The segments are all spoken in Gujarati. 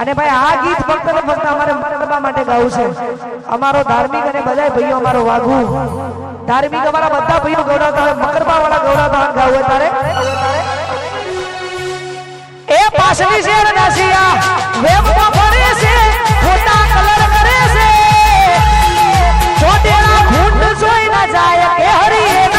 અને ભાઈ, આ ગીત ફક્ત ને ફક્ત અમારે મનવા માટે ગાવું છે. અમારો ધાર્મિક અને બધા ભાઈઓ અમારો વાઘુ. ધાર્મિક અમારા બધા ભાઈઓ ગૌડાતા હોય મકરબા વાળા ગૌડાતા ગાવું તારે? એ પાછલી છે નાસિયા વેમમાં ફરે છે, ખોટા કલર કરે છે. છોટેલા ઘૂંટ જોઈ ના જાય કે હરી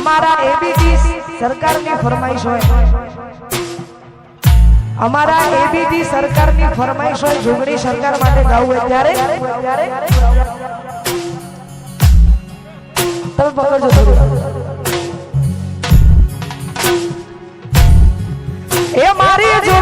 અમારા એબીટી સરકારની ફરમાઈશ હોય. અમારા એબીટી સરકારની ફરમાઈશ હોય જોગણી સરકાર માટે ગાવું હોય ત્યારે? તમે પકડજો એ મારી જો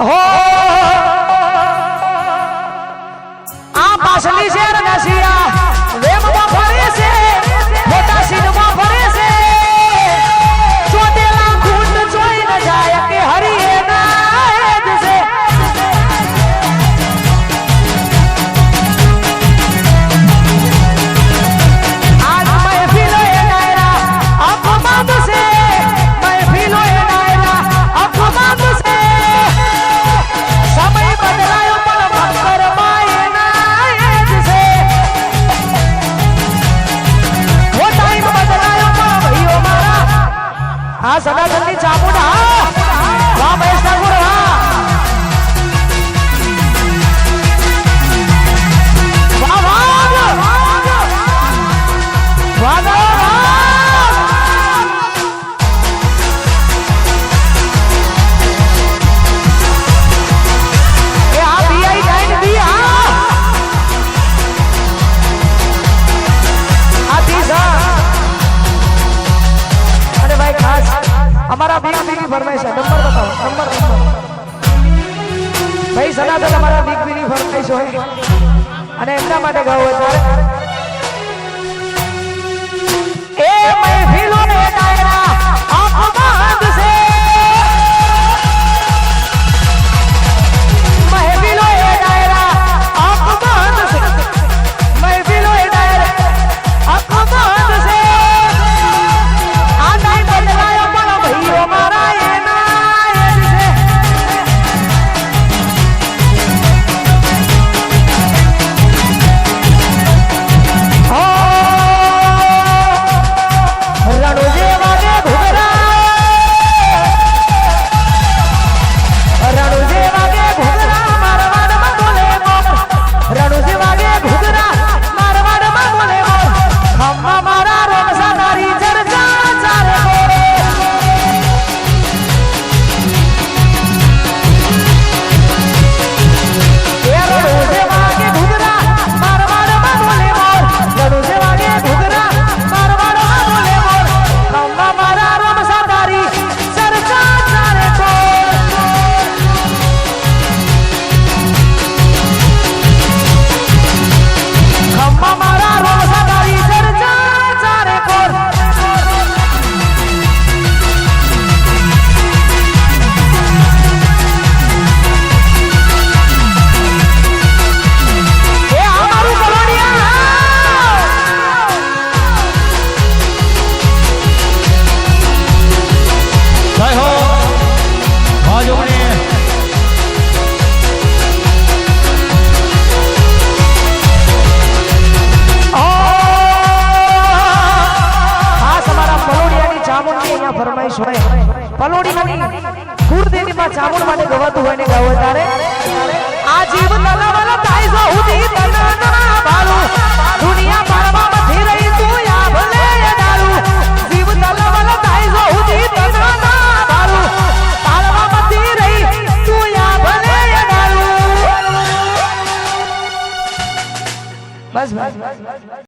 हो आप असली शेर नसिया અમારા બીક બીની ફરમાઈશ નંબર બતાવો, નંબર ભાઈ સનાતન અમારા બીક બીની ફરમાઈશ છે અને એમના માટે ગાવ હોય એ મહેફિલ કુળદેવી માં જામુન માટે ગવાતું હોય ને ગાવો તારે? આ જીવ તલાવાના તાઈ સહુદી તનાના બાળુ દુનિયા પારમાં બધી રહી તું આ ભલે ડાળુ. જીવ તલાવાના તાઈ સહુદી તનાના બાળુ પારમાં બધી રહી તું આ ભલે ડાળુ. બસ બસ બસ બસ.